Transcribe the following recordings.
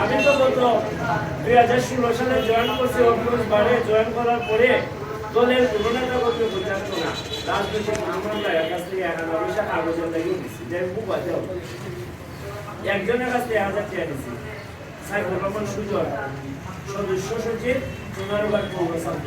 আমি তো গত দুই হাজার ষোলো সালে জয়েন করছি অফিস বারে জয়েন করার পরে দলের কোনো করতে বুঝতাম না। রাজনৈতিক আমরা কাছ থেকে এক হাজার পয়সা কাগজের লাগিয়ে দিচ্ছি আছে। একজনের কাছ থেকে এক হাজার টাকা দিচ্ছি সাইফুর রহমান সুজন, সদস্য সচিব সোনারুবার পৌর ছাত্র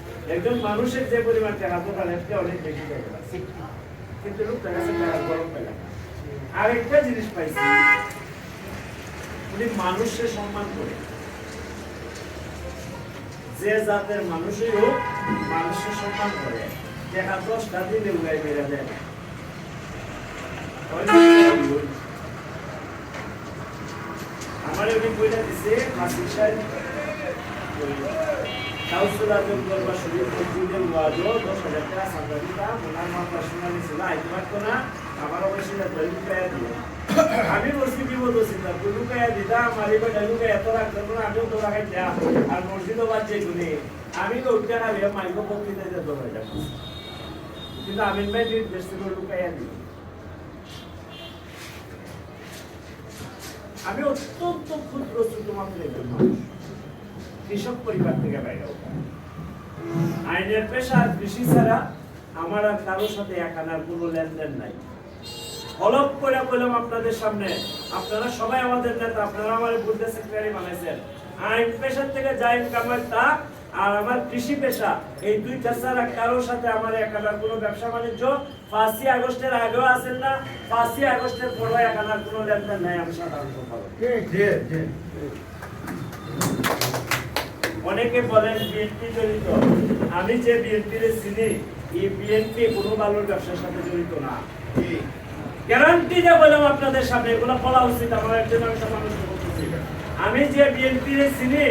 একজন মানুষের যে পরিমাণ টাকা দরকার এর অনেক বেশি আছে। কিন্তু লোকটা কাছে টাকা গরম পেলাম আরেকটা জিনিস পাইছি, উনি মানুষের সম্মান করে। যে জাতের মানুষই হোক মানুষের সম্মান করে। দেখা দশটা দিলে উড়াই মেরে দেয়। আমার উনি বইটা দিছে হাসিন সাহেব কাউন্সিল আজম দরবার শরীফ মসজিদের ওয়াজও দশ হাজার টাকা সাদা দিতাম ওনার মামলা শুনানি ছিল আইতে পারতো না। আমার অবশ্যই লুকাইয়া দিল আমি বলছি কি বলতো চিন্তা তুই লুকাইয়া দিতাম আর এবার লুকাই এত রাখতাম না, আমিও তো রাখাই দিতাম আর মসজিদও বাচ্চা শুনে আমি তো উঠতে না ভেবে মাইক বক্তৃতা যেত হয়ে যাব। কিন্তু আমিন ভাই নির্দেশ ছিল লুকাইয়া দিল। আমি অত্যন্ত ক্ষুদ্র শুধুমাত্র একজন মানুষ কৃষক পরিবার থেকে বাইরে আইনের পেশা আর কৃষি ছাড়া আমার আর কারোর সাথে এক আনার কোনো লেনদেন নাই। করে বললাম আপনাদের সামনে, আপনারা সবাই আমাদের নেতা, আপনারা আমার সেক্রেটারি বানাইছেন। আইন পেশার থেকে যা ইনকাম তা, আর আমার কৃষি পেশা, এই দুইটা ছাড়া কারোর সাথে আমার এক আনার কোনো ব্যবসা বাণিজ্য, পাঁচই আগস্টের আগেও আছেন না, পাঁচই আগস্টের পরেও এক আনার কোনো লেনদেন নাই আমি সাধারণত অনেকে বলেন বিএনপি জড়িত। আমি যে বিএনপির চিনি এই বিএনপি কোনো ভালোর ব্যবসার সাথে জড়িত না। গ্যারান্টি দিয়ে বললাম আপনাদের সামনে, এগুলো বলা উচিত, আমার একজন অংশ মানুষ আমি যে বিএনপির চিনি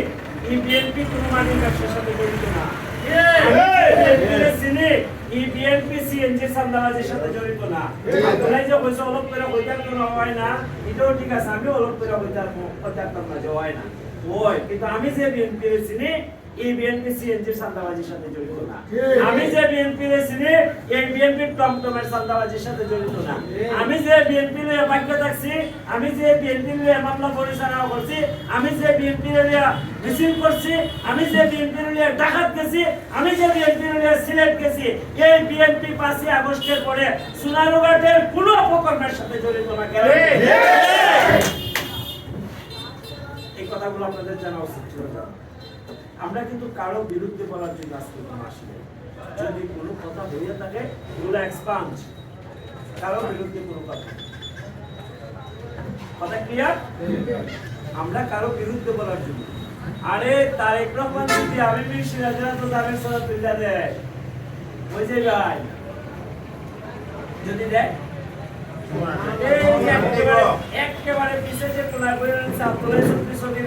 এই বিএনপি কোনো মানি ব্যবসার সাথে জড়িত না। বিএনপি সিএনজি সান্দাবাজির সাথে জড়িত না। আপনারাই যে বলছে অলপ করে হইতাম কোনো হয় না, এটাও আমি অলপ না। ওই কিন্তু আমি যে বিএনপি চিনি এই বিএনপি সিএনজির সান্দাবাজির সাথে জড়িত না আমি যে বিএনপি চিনি এই বিএনপি টমটমের সান্দাবাজির সাথে জড়িত না আমি যে বিএনপি এর বাক্য থাকছি আমি যে বিএনপি এর মামলা পরিচালনা করছি আমি যে বিএনপি এর মিছিল করছি আমি যে বিএনপি এর ডাকাত গেছি আমি যে বিএনপি এর সিলেট গেছি এই বিএনপি পাঁচই আগস্টের পরে সোনারুঘাটের কোনো অপকর্মের সাথে জড়িত না কেন কথাগুলো আপনাদের জানা উচিত ছিল না। আমরা কিন্তু কারও বিরুদ্ধে বলার জন্য আজকে কোনো আসলে যদি কোনো কথা হয়ে থাকে, এগুলো এক্সপান্স কারও বিরুদ্ধে কোনো কথা কথা ক্লিয়ার আমরা কারও বিরুদ্ধে বলার জন্য। আরে, তারেক রহমান যদি আমি সিরাজরা তো তারেক সারা তুলে দেয় যে ভাই যদি দেয় একেবারে-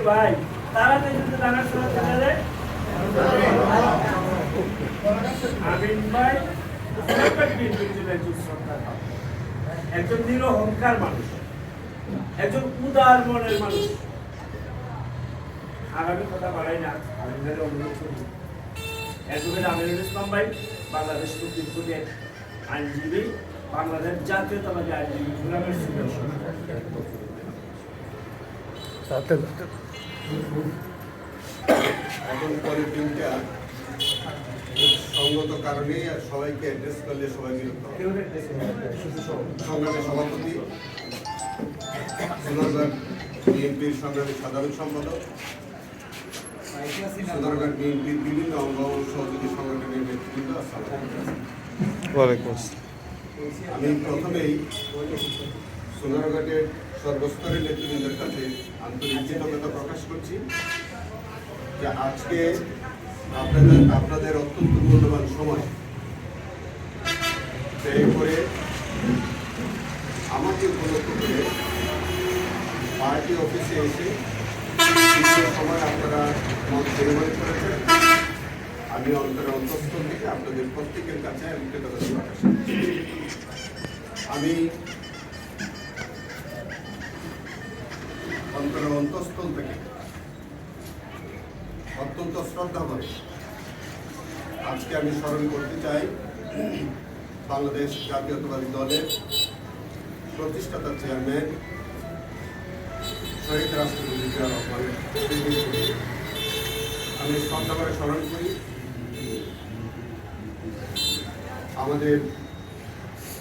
ভাই। আমিন ভাই একজন উদার মনের মানুষ। আর কথা বাড়াই না আমি ভাইয়ের অনুরোধ করি। অ্যাডভোকেট আমিরুল ইসলাম ভাই, বাংলাদেশ সুপ্রিম আইনজীবী। বাংলাদেশ জাতীয়তাবাদী আইনজীবী ফোরামের সদস্য এখন পরের দিনটা সঙ্গত কারণে আর সবাইকে অ্যাড্রেস করলে সবাই বিরক্ত সংগ্রামের সভাপতি বিএনপির সংগ্রামী সাধারণ সম্পাদক বিএনপির বিভিন্ন অঙ্গ সহযোগী সংগঠনের নেতৃবৃন্দ আসসালাম। আমি প্রথমেই সোনারঘাটের সর্বস্তরের নেতৃবৃন্দের কাছে আন্তরিক কৃতজ্ঞতা প্রকাশ করছি যে আজকে আপনাদের আপনাদের অত্যন্ত মূল্যবান সময় ব্যয় করে আমাকে উপলক্ষ করে পার্টি অফিসে এসে সময় আপনারা মত বিনিময় করেছেন আমি অন্তর অন্তঃস্থল থেকে আপনাদের প্রত্যেকের কাছে আমি কৃতজ্ঞতা প্রকাশ করছি। আমি অন্তর অন্তঃস্থল থেকে অত্যন্ত শ্রদ্ধা করে আজকে আমি স্মরণ করতে চাই বাংলাদেশ জাতীয়তাবাদী দলের প্রতিষ্ঠাতা চেয়ারম্যান শহীদ রাষ্ট্রপতি আমি শ্রদ্ধা করে স্মরণ করি, আমাদের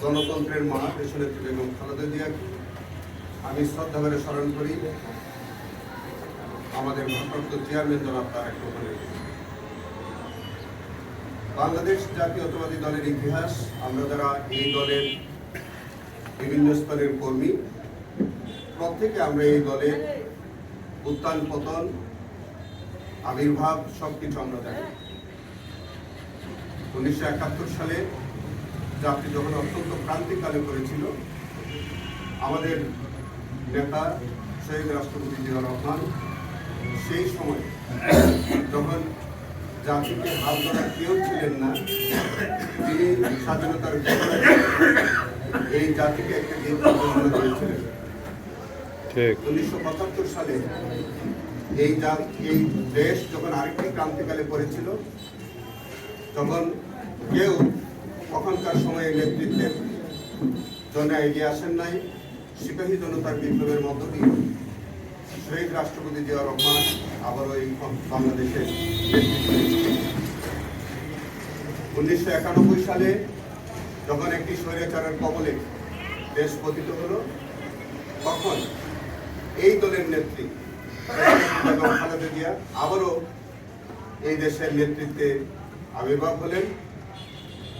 গণতন্ত্রের মা দেশনেত্রী বেগম খালেদা জিয়াকে আমি শ্রদ্ধাভাবে স্মরণ করি, আমাদের ভারপ্রাপ্ত চেয়ারম্যান জনাব তারেক রহমানের। বাংলাদেশ জাতীয়তাবাদী দলের ইতিহাস, আমরা যারা এই দলের বিভিন্ন স্তরের কর্মী, প্রত্যেকে আমরা এই দলের উত্থান, পতন, আবির্ভাব সবকিছু আমরা জানি। উনিশশো একাত্তর সালে জাতি যখন অত্যন্ত ক্রান্তিকালে করেছিল আমাদের নেতা শহীদ রাষ্ট্রপতি জিয়া রহমান সেই সময় যখন জাতিকে হাত ধরা কেউ ছিলেন না তিনি স্বাধীনতার এই জাতিকে একটা ঘোষণা দিয়েছিলেন উনিশশো পঁচাত্তর সালে এই এই দেশ যখন আরেকটি ক্রান্তিকালে পড়েছিল তখন কেউ তখনকার সময়ে নেতৃত্বের জন্য এগিয়ে আসেন নাই। সিপাহী জনতার বিপ্লবের মধ্য দিয়ে শহীদ রাষ্ট্রপতি জিয়া রহমান আবারও এই বাংলাদেশের নেতৃত্ব। উনিশশো একানব্বই সালে যখন একটি স্বৈরাচারের কবলে দেশ পতিত হলো, তখন এই দলের নেত্রী খালেদা জিয়া আবারও এই দেশের নেতৃত্বে আবির্ভাব হলেন।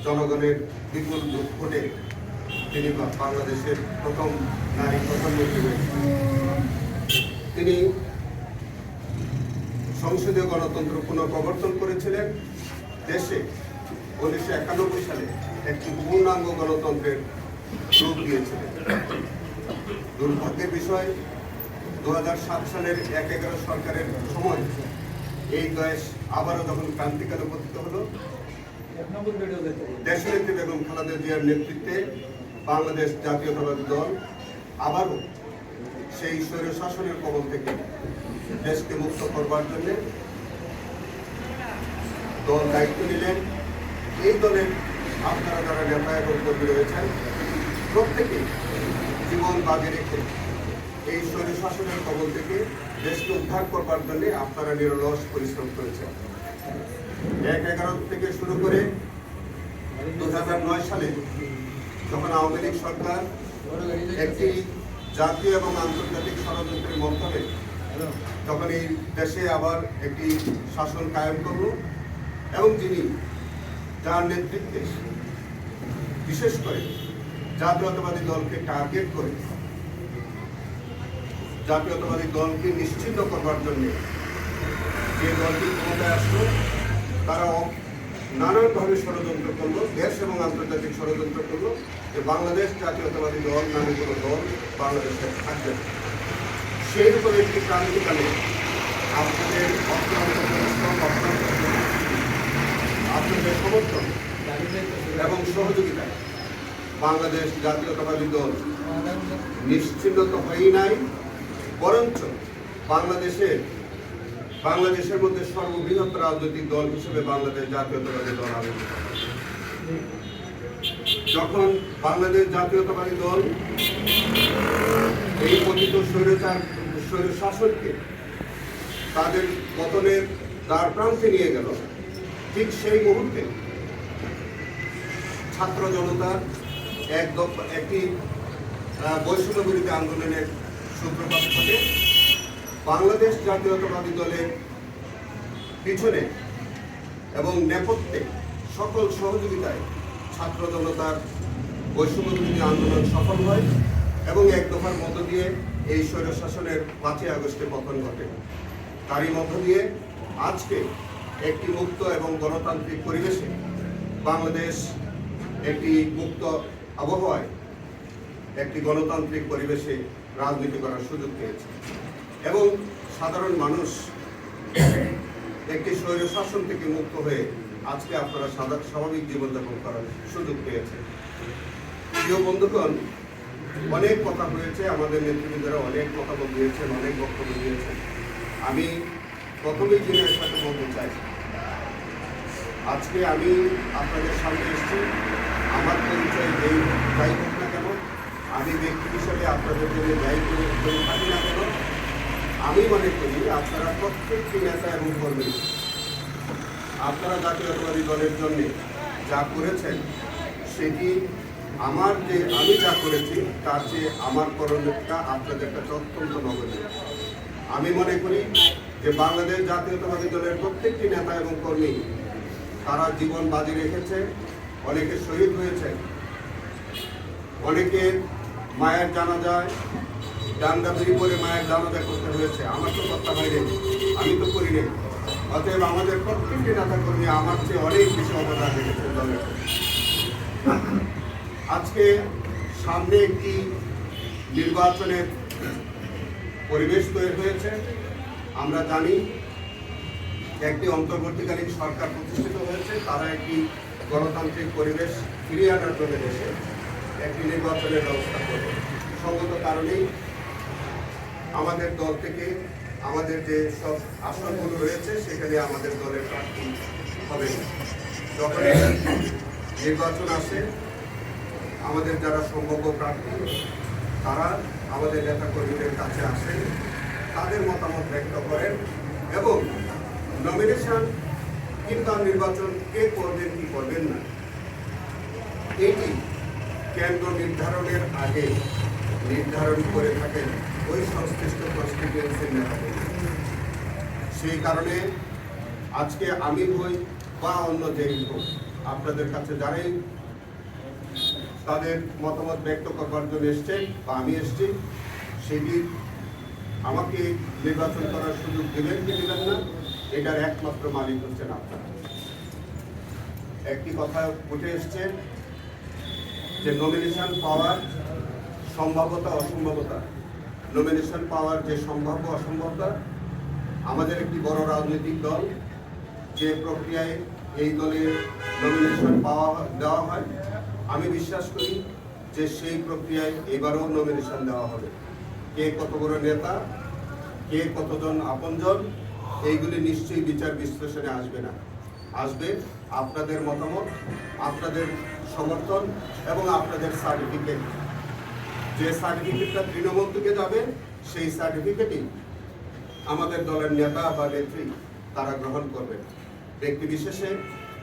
জনগণের বিপুল ভোটে তিনি বাংলাদেশের প্রথম নারী প্রধানমন্ত্রী তিনি সংসদীয় গণতন্ত্র পুনঃপ্রবর্তন করেছিলেন। দেশে উনিশশো একানব্বই সালে একটি পূর্ণাঙ্গ গণতন্ত্রের রূপ দিয়েছিলেন। দুর্ভাগ্যের বিষয় দু হাজার সাত সালের এক এগারো সরকারের সময় এই দেশ আবারও যখন ক্রান্তিকালে পতিত হলো দেশনেত্রী বেগম খালেদা জিয়ার নেতৃত্বে বাংলাদেশ জাতীয়তাবাদী দল আবারও সেই স্বৈর শাসনের কবল থেকে দেশকে মুক্ত করবার জন্য দল দায়িত্ব নিলেন। এই দলের আপনারা যারা নেতা এবং কর্মী রয়েছেন, প্রত্যেকে জীবন বাজে রেখে এই স্বৈর শাসনের কবল থেকে দেশকে উদ্ধার করবার জন্য আপনারা নিরলস পরিশ্রম করেছেন। এক এগারো থেকে শুরু করে দু হাজার নয় সালে যখন আওয়ামী লীগ সরকার একটি জাতীয় এবং আন্তর্জাতিক ষড়যন্ত্রের মাধ্যমে যখন এই দেশে আবার একটি শাসন কায়েম করল এবং যিনি যার নেতৃত্বে বিশেষ করে জাতীয়তাবাদী দলকে টার্গেট করে জাতীয়তাবাদী দলকে নিশ্চিত করবার জন্য যে দলটি ক্ষমতায় আসলো তারা নানানভাবে ষড়যন্ত্র করল, দেশ এবং আন্তর্জাতিক ষড়যন্ত্র করল যে বাংলাদেশ জাতীয়তাবাদী দল নামে কোনো দল বাংলাদেশে থাকবে সেই উপরে একটি ক্রান্তিকালে আপনাদের আপনাদের সমর্থন এবং সহযোগিতায় বাংলাদেশ জাতীয়তাবাদী দল নিশ্চিন্ত হয়ই নাই, বরঞ্চ বাংলাদেশের বাংলাদেশের মধ্যে সর্ববৃহৎ রাজনৈতিক দল হিসেবে বাংলাদেশ জাতীয়তাবাদী দল আবির্ভূত যখন বাংলাদেশ জাতীয়তাবাদী দল এই পতিত স্বৈরচার স্বৈর শাসনকে তাদের পতনের দ্বার প্রান্তে নিয়ে গেল, ঠিক সেই মুহূর্তে ছাত্র জনতার এক একটি বৈষম্য আন্দোলনের সূত্রপাত ঘটে। বাংলাদেশ জাতীয়তাবাদী দলের পিছনে এবং নেপথ্যে সকল সহযোগিতায় ছাত্র জনতার বৈষম্যবিরোধী আন্দোলন সফল হয় এবং এক দফার মধ্য দিয়ে এই স্বৈরশাসনের পাঁচই আগস্টে পতন ঘটে। তারই মধ্য দিয়ে আজকে একটি মুক্ত এবং গণতান্ত্রিক পরিবেশে বাংলাদেশ একটি মুক্ত আবহাওয়ায় একটি গণতান্ত্রিক পরিবেশে রাজনীতি করার সুযোগ পেয়েছে। এবং সাধারণ মানুষ একটি স্বৈর শাসন থেকে মুক্ত হয়ে আজকে আপনারা সাদা- স্বাভাবিক জীবনযাপন করার সুযোগ পেয়েছে প্রিয় বন্ধুগণ, অনেক কথা হয়েছে, আমাদের নেতৃবৃন্দরা অনেক কথা দিয়েছেন অনেক বক্তব্য দিয়েছেন। আমি প্রথমেই জিনের সাথে বলতে চাই। আজকে আমি আপনাদের সামনে এসেছি। আমার পরিচয় যেই যাই হোক না কেন, আমি ব্যক্তি হিসাবে আপনাদের জন্য যাই করে থাকি না কেন আমি মনে করি আপনারা প্রত্যেকটি নেতা এবং কর্মী, আপনারা জাতীয়তাবাদী দলের জন্য যা করেছেন, সেটি আমার যে আমি যা করেছি, তার চেয়ে আমার করণটা আপনাদের কাছে অত্যন্ত নগরীয় আমি মনে করি যে বাংলাদেশ জাতীয়তাবাদী দলের প্রত্যেকটি নেতা এবং কর্মী, তারা জীবন বাজি রেখেছে, অনেকে শহীদ হয়েছে অনেকে মায়ের জানাজায় ডান্ডা বেরি করে মায়ের জানাজা করতে হয়েছে। আমার তো কথা হয়নি আমি তো করি নাই। অতএব আমাদের প্রত্যেকটি নেতা কর্মী আমার চেয়ে অনেক বেশি অবদান রেখেছে দলের। আজকে সামনে একটি নির্বাচনের পরিবেশ তৈরি হয়েছে। আমরা জানি একটি অন্তর্বর্তীকালীন সরকার প্রতিষ্ঠিত হয়েছে, তারা একটি গণতান্ত্রিক পরিবেশ ফিরিয়ে আনার জন্য দেশে একটি নির্বাচনের ব্যবস্থা করবে। সঙ্গত কারণেই আমাদের দল থেকে আমাদের যে সব আসনগুলো রয়েছে, সেখানে আমাদের দলের প্রার্থী হবে। যখন নির্বাচন আসে, আমাদের যারা সম্ভাব্য প্রার্থী, তারা আমাদের নেতা কর্মীদের কাছে আসেন তাদের মতামত ব্যক্ত করেন এবং নমিনেশন কিংবা নির্বাচন কে করবেন, কি করবেন না, এটি কেন্দ্র নির্ধারণের আগে নির্ধারণ করে থাকেন। ওই সংশ্লিষ্ট কনস্টিটিউয়েন্সির নেতাকর্মী সেই কারণে আজকে আমি হই বা অন্য যেই হোক, আপনাদের কাছে যারাই তাদের মতামত ব্যক্ত করবার জন্য এসছেন বা আমি এসছি। সেটি আমাকে নির্বাচন করার সুযোগ দেবেন কি দেবেন না, এটার একমাত্র মালিক হচ্ছেন আপনারা। একটি কথা উঠে এসছে যে নমিনেশন পাওয়ার সম্ভাব্যতা অসম্ভাব্যতা নমিনেশন পাওয়ার যে সম্ভাব্য অসম্ভবতা, আমাদের একটি বড় রাজনৈতিক দল, যে প্রক্রিয়ায় এই দলের নমিনেশন পাওয়া দেওয়া হয়, আমি বিশ্বাস করি যে সেই প্রক্রিয়ায় এবারও নমিনেশন দেওয়া হবে। কে কত বড় নেতা, কে কতজন আপনজন, এইগুলি নিশ্চয়ই বিচার বিশ্লেষণে আসবে না। আসবে আপনাদের মতামত, আপনাদের সমর্থন এবং আপনাদের সার্টিফিকেট যে সার্টিফিকেটটা তৃণমূল থেকে যাবে, সেই সার্টিফিকেটই আমাদের দলের নেতা বা নেত্রী তারা গ্রহণ করবেন। ব্যক্তি বিশেষে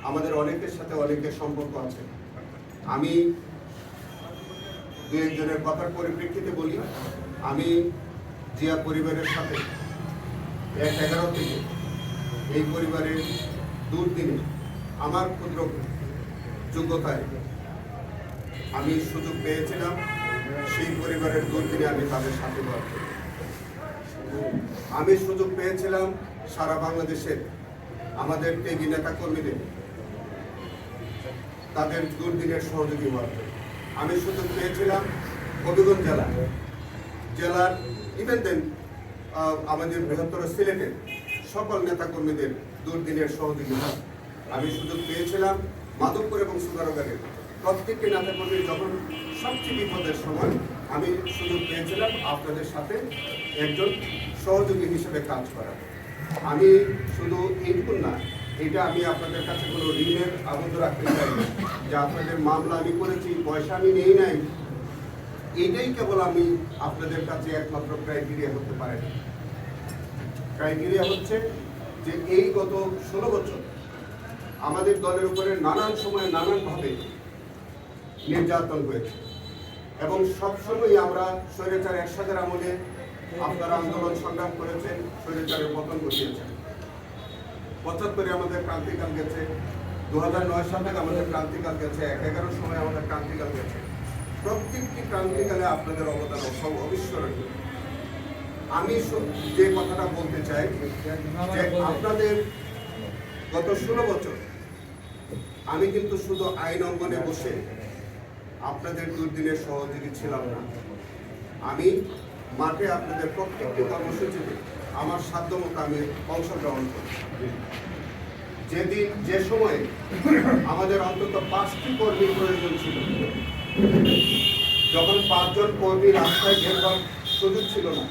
আমাদের অনেকের সাথে অনেকের সম্পর্ক আছে। আমি দু একজনের কথার পরিপ্রেক্ষিতে বলি, আমি জিয়া পরিবারের সাথে এক এগারো থেকে এই পরিবারের দুর্দিনে আমার ক্ষুদ্র যোগ্যতায় আমি সুযোগ পেয়েছিলাম। সেই পরিবারের দুর্দিনে আমি তাদের সাথে বরাদ আমি সুযোগ পেয়েছিলাম সারা বাংলাদেশের আমাদের টেগি নেতা কর্মীদের তাদের দুর্দিনের সহযোগী হওয়ার আমি সুযোগ পেয়েছিলাম হবিগঞ্জ জেলা। জেলার ইভেন দেন আমাদের বৃহত্তর সিলেটের সকল নেতাকর্মীদের দুর্দিনের সহযোগী হওয়ার। আমি সুযোগ পেয়েছিলাম মাধবপুর এবং সুগারগারের প্রত্যেকটি নেতাকর্মীর যখন সবচেয়ে বিপদের সময়, আমি সুযোগ পেয়েছিলাম আপনাদের সাথে একজন সহযোগী হিসেবে কাজ করার। আমি শুধু এইটুকু না, এটা আমি আপনাদের কাছে কোনো ঋণের আবদ্ধ রাখতে চাই যে আপনাদের মামলা আমি করেছি, পয়সা আমি নেই নাই। এটাই কেবল আমি আপনাদের কাছে একমাত্র ক্রাইটেরিয়া হতে পারে ক্রাইটেরিয়া হচ্ছে যে এই গত ষোলো বছর আমাদের দলের উপরে নানান সময় নানানভাবে নির্যাতন হয়েছে। এবং সবসময় আমরা স্বৈরাচার একসাথে আমলে আপনারা আন্দোলন সংগ্রাম করেছেন, স্বৈরাচারের পতন ঘটিয়েছেন। পঁচাত্তরে আমাদের ক্রান্তিকাল গেছে দু হাজার নয় সাল থেকে আমাদের ক্রান্তিকাল গেছে, এক এগারোর সময় আমাদের ক্রান্তিকাল গেছে। প্রত্যেকটি ক্রান্তিকালে আপনাদের অবদান সব অবিস্মরণীয়। আমি যে কথাটা বলতে চাই, যে আপনাদের গত ষোলো বছর আমি কিন্তু শুধু আইন অঙ্গনে বসে আপনাদের দুর্দিনের সহযোগী ছিলাম না। আমি মাঠে আপনাদের প্রত্যেকটি কর্মসূচিতে আমার সাধ্য মতো আমি অংশগ্রহণ করি। যেদিন, যে সময়ে আমাদের অন্তত পাঁচটি কর্মীর প্রয়োজন ছিল, যখন পাঁচজন কর্মী রাস্তায় ঘেরবার সুযোগ ছিল না,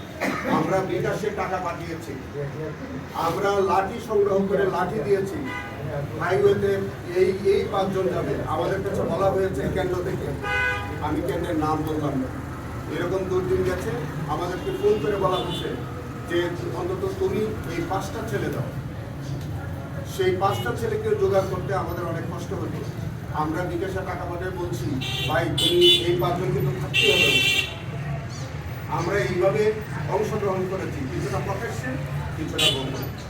আমরা বিকাশে টাকা পাঠিয়েছি। আমরা লাঠি সংগ্রহ করে লাঠি দিয়েছি। হাইওয়েতে এই এই পাঁচজন যাবে। আমাদের কাছে বলা হয়েছে কেন্দ্র থেকে। আমি কেন্দ্রের নাম বললাম না। এরকম দুর্দিন গেছে। আমাদেরকে ফোন করে বলা হচ্ছে যে, অন্তত তুমি এই পাঁচটা ছেলে দাও। সেই পাঁচটা ছেলেকে জোগাড় করতে আমাদের অনেক কষ্ট হতো আমরা বিকাশে টাকা পাঠিয়ে বলছি, ভাই, তুমি এই পাঁচজন কিন্তু থাকতে হবে। আমরা এইভাবে অংশগ্রহণ করেছি। কিছুটা প্রকাশ্যে, কিছুটা গোপনে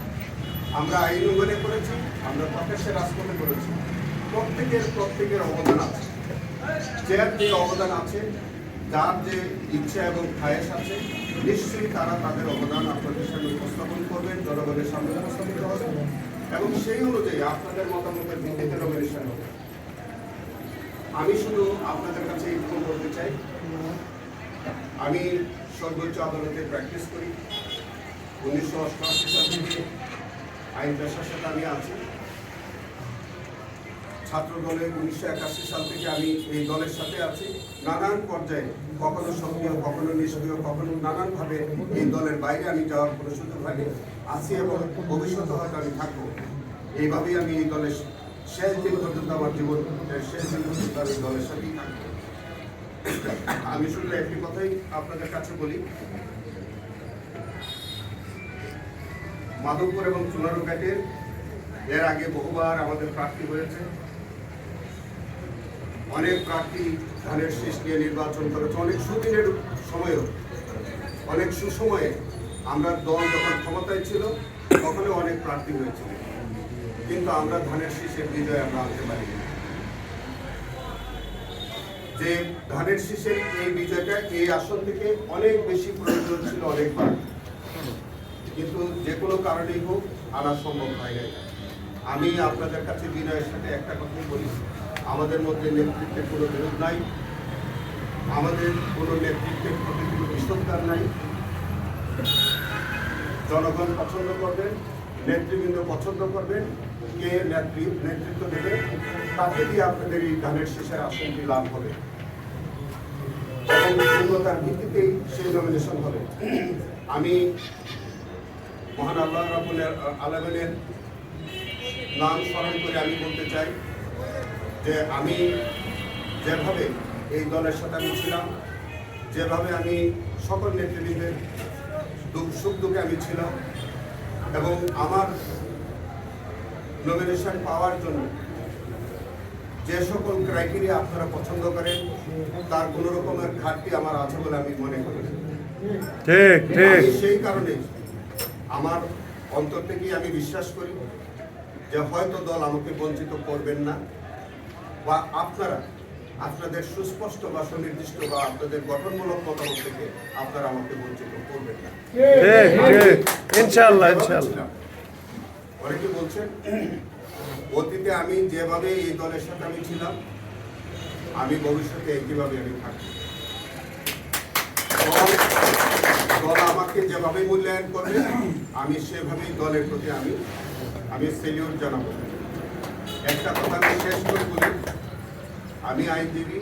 আমরা আইন অঙ্গনে করেছি, আমরা প্রকাশ্যে রাজপথে করেছি। প্রত্যেকের প্রত্যেকের অবদান আছে। যার যে অবদান আছে, যার যে ইচ্ছা এবং খায়েশ আছে, নিশ্চয়ই তারা তাদের অবদান আপনাদের সামনে উপস্থাপন করবেন জনগণের সামনে উপস্থাপিত হবে এবং সেই অনুযায়ী আপনাদের মতামতের ভিত্তিতে নমিনেশন হবে। আমি শুধু আপনাদের কাছে ইনফর্ম করতে চাই, আমি সর্বোচ্চ আদালতে প্র্যাকটিস করি। উনিশশো অষ্টআশি সাল থেকে আইন পেশার সাথে আমি আছি। ছাত্র দলে উনিশশো একাশি সাল থেকে আমি এই দলের সাথে আছি। নানান পর্যায়ে, কখনো সক্রিয়, কখনো নিষ্ক্রিয়, কখনো নানানভাবে এই দলের বাইরে আমি যাওয়ার কোনো সুযোগ হয়নি। আছি এবং ভবিষ্যতে হয়তো আমি থাকব। এইভাবেই আমি এই দলের শেষ দিন পর্যন্ত আমার জীবন শেষ দিন পর্যন্ত আমি দলের সাথেই থাকব। আমি শুধু একটি কথাই আপনাদের কাছে বলি মাধবপুর এবং চুনারুঘাটের। এর আগে বহুবার আমাদের প্রার্থী হয়েছে। অনেক প্রার্থী ধানের শীষ নিয়ে নির্বাচন করেছে। অনেক সুদিনের সময়েও, অনেক সুসময়ে আমরা দল যখন ক্ষমতায় ছিল, তখনও অনেক প্রার্থী হয়েছিল কিন্তু আমরা ধানের শীষের বিজয় আমরা আনতে পারিনি। যে ধানের শীষের এই বিজয়টা এই আসন থেকে অনেক বেশি প্রয়োজন ছিল অনেকবার। কিন্তু যে কোনো কারণেই হোক আনা সম্ভব হয় নাই। আমি আপনাদের কাছে বিনয়ের সাথে একটা কথাই বলি, আমাদের মধ্যে নেতৃত্বের কোনো বিরোধ নাই, আমাদের কোনো নেতৃত্বের প্রতি কোনো বিসত্তার নাই। জনগণ পছন্দ করবেন, নেতৃবৃন্দ পছন্দ করবেন, কে নেত্রী নেতৃত্ব দেবে তাকে দিয়ে আপনাদের এই ধানের শেষের আসনটি লাভ হবে। এবং যোগ্যতার ভিত্তিতেই সেই নমিনেশন হবে। আমি মহান আল্লাহ রাবুল আলমেনের নাম স্মরণ করে আমি বলতে চাই যে আমি যেভাবে এই দলের সাথে আমি ছিলাম যেভাবে আমি সকল নেতৃবৃন্দের দুঃখ সুখ দুঃখে আমি ছিলাম এবং আমার নমিনেশন পাওয়ার জন্য যে সকল ক্রাইটেরিয়া আপনারা পছন্দ করেন তার কোনো রকমের ঘাটতি আমার আছে বলে আমি মনে করি। ঠিক ঠিক। সেই কারণে আমার অন্তর থেকেই আমি বিশ্বাস করি যে হয়তো দল আমাকে বঞ্চিত করবেন না বা আপনারা আপনাদের সুস্পষ্ট বা সুনির্দিষ্ট বা আপনাদের গঠনমূলক মতামত থেকে আপনারা আমাকে বঞ্চিত করবেন না। অনেকে বলছেন অতীতে আমি যেভাবে এই দলের সাথে আমি ছিলাম আমি ভবিষ্যতে একইভাবে আমি থাকব। দল আমাকে যেভাবে মূল্যায়ন করবে, আমি সেভাবেই দলের প্রতি আমি আমি সেলিউট জানাব। একটা কথা আমি শেষ করে বলি, আমি আইনজীবী,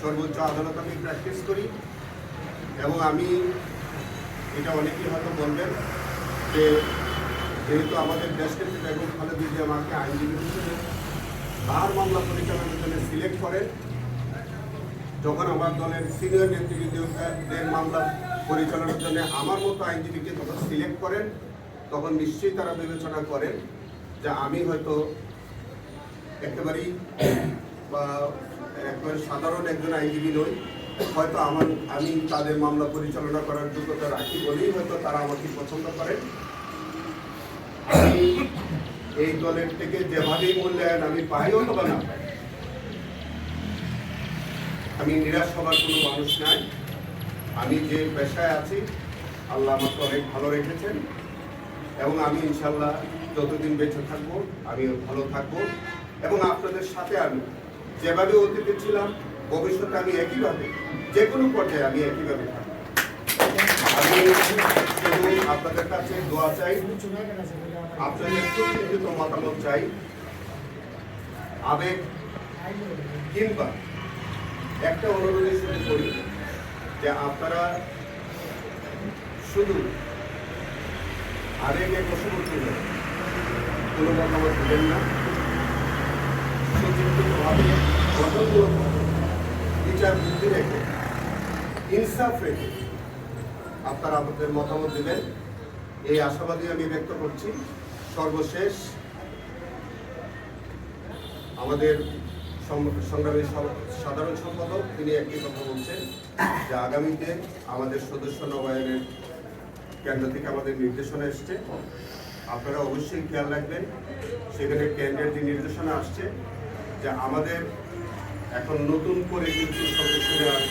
সর্বোচ্চ আদালত আমি প্র্যাকটিস করি, এবং আমি, এটা অনেকেই হয়তো বলবেন যে, যেহেতু আমাদের দেশকে বেগম খালেদা জিয়া আমাকে আইনজীবী হিসেবে তার মামলা পরিচালনার জন্য সিলেক্ট করেন যখন আমার দলের সিনিয়র নেতৃবৃন্দদের মামলা পরিচালনার জন্য আমার মতো আইনজীবীকে যখন সিলেক্ট করেন, তখন নিশ্চয়ই তারা বিবেচনা করেন যে আমি হয়তো একেবারেই বা একেবারে সাধারণ একজন আইনজীবী নই, হয়তো আমার, আমি তাদের মামলা পরিচালনা করার যোগ্যতা রাখি বলেই হয়তো তারা আমাকে পছন্দ করেন। এই দলের থেকে যেভাবেই মূল্যায়ন আমি পাই অথবা না আমি নিরাশ হবার কোনো মানুষ নাই। আমি যে পেশায় আছি, আল্লাহ আমাকে অনেক ভালো রেখেছেন এবং আমি ইনশাল্লাহ যতদিন বেঁচে থাকব, আমি ভালো থাকব। এবং আপনাদের সাথে আমি যেভাবে অতীতে ছিলাম, ভবিষ্যতে আমি একইভাবে যে কোনো পর্যায়ে আমি একইভাবে থাকব। আমি আপনাদের কাছে দোয়া চাই, আপনাদের সুচিন্তিত মতামত চাই, আবেগ কিংবা একটা অনুরোধের শুধু করি যে আপনারা শুধু আবেগে বশবর্তী হয়ে কোনো মতামত দিলেন না। সুচিন্তিতভাবে গঠনমূলক বিচার বুদ্ধি রেখে, ইনসাফ রেখে আপনারা আপনাদের মতামত দেবেন এই আশাবাদী আমি ব্যক্ত করছি। সর্বশেষ আমাদের সংগ্রামী সাধারণ সম্পাদক, তিনি একটি কথা বলছেন যে আগামীতে আমাদের সদস্য নবায়নের কেন্দ্র থেকে আমাদের নির্দেশনা এসছে। আপনারা অবশ্যই খেয়াল রাখবেন, সেখানে কেন্দ্রের যে নির্দেশনা আসছে, যে আমাদের এখন নতুন করে কিন্তু সদস্য নেওয়ার